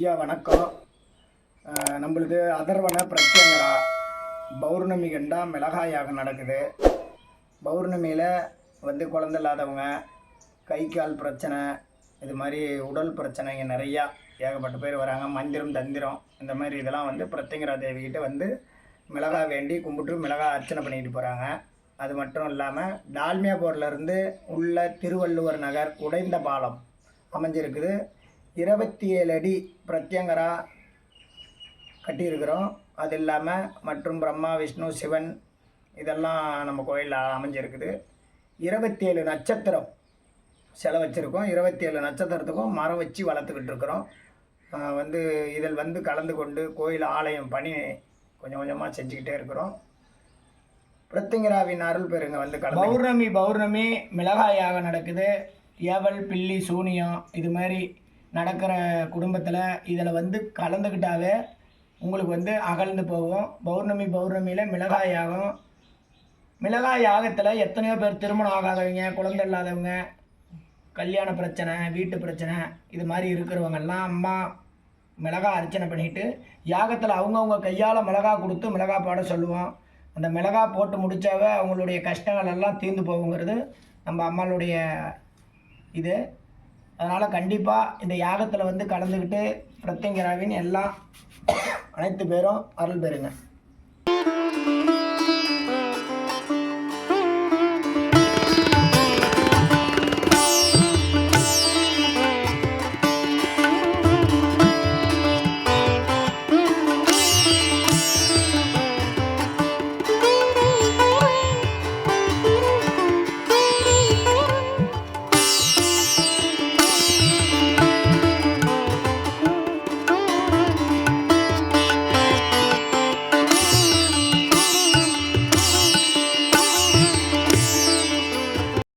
ஐயா வணக்கம். நம்மளுக்கு அதர்வன பிரத்யங்கரா. பௌர்ணமி கண்டா மிளகாய் யாகம் நடக்குது. பௌர்ணமியில் வந்து குழந்தை இல்லாதவங்க கை கால் பிரச்சனை இது மாதிரி உடல் பிரச்சனைங்க நிறையா ஏகப்பட்ட பேர் வராங்க. மந்திரம் தந்திரம் இந்த மாதிரி இதெல்லாம் வந்து பிரத்யங்கரா தேவிகிட்ட வந்து மிளகாய் வேண்டி கும்பிட்டு மிளகாய் அர்ச்சனை பண்ணிக்கிட்டு போகிறாங்க அது மட்டும் இல்லாமல் டால்மியா போர்லேருந்து உள்ள திருவள்ளுவர் நகர் உடைந்த பாலம் அமைஞ்சிருக்குது. இருபத்தி ஏழு அடி பிரத்யங்கரா கட்டியிருக்கிறோம். அது இல்லாமல் மற்றும் பிரம்மா விஷ்ணு சிவன் இதெல்லாம் நம்ம கோயிலில் அமைஞ்சிருக்குது. இருபத்தி ஏழு நட்சத்திரம் செலவு வச்சுருக்கோம் இருபத்தி ஏழு நட்சத்திரத்துக்கும் மரம் வச்சு வளர்த்துக்கிட்டு இருக்கிறோம். வந்து இதில் வந்து கலந்து கொண்டு கோயில் ஆலயம் பணி கொஞ்சம் கொஞ்சமாக செஞ்சுக்கிட்டே இருக்கிறோம். பிரத்திங்கராவின் அருள் பெருங்க வந்து கலந்து பௌர்ணமி பௌர்ணமி மிளகாயாக நடக்குது. ஏவல் பில்லி சூனியம் இது மாதிரி நடக்கிற குடும்பத்தில் இதில் வந்து கலந்துக்கிட்டாவே உங்களுக்கு வந்து அகழ்ந்து போகும். பௌர்ணமி பௌர்ணமியில் மிளகாய் யாகம். மிளகாய் யாகத்தில் எத்தனையோ பேர் திருமணம் ஆகாதவங்க குழந்தை இல்லாதவங்க கல்யாண பிரச்சனை வீட்டு பிரச்சனை இது மாதிரி இருக்கிறவங்கெல்லாம் அம்மா மிளகா அர்ச்சனை பண்ணிட்டு யாகத்தில் அவங்கவுங்க கையால் மிளகா கொடுத்து மிளகா பாட சொல்லுவோம். அந்த மிளகா போட்டு முடிச்சாவே அவங்களுடைய கஷ்டங்கள் எல்லாம் தீர்ந்து போகுங்கிறது நம்ம அம்மாளுடைய இது. அதனால் கண்டிப்பாக இந்த யாகத்தில் வந்து கலந்துக்கிட்டு பிரத்யங்கராவின் எல்லாம் அனைத்து பேரும் அருள் பெறுங்க.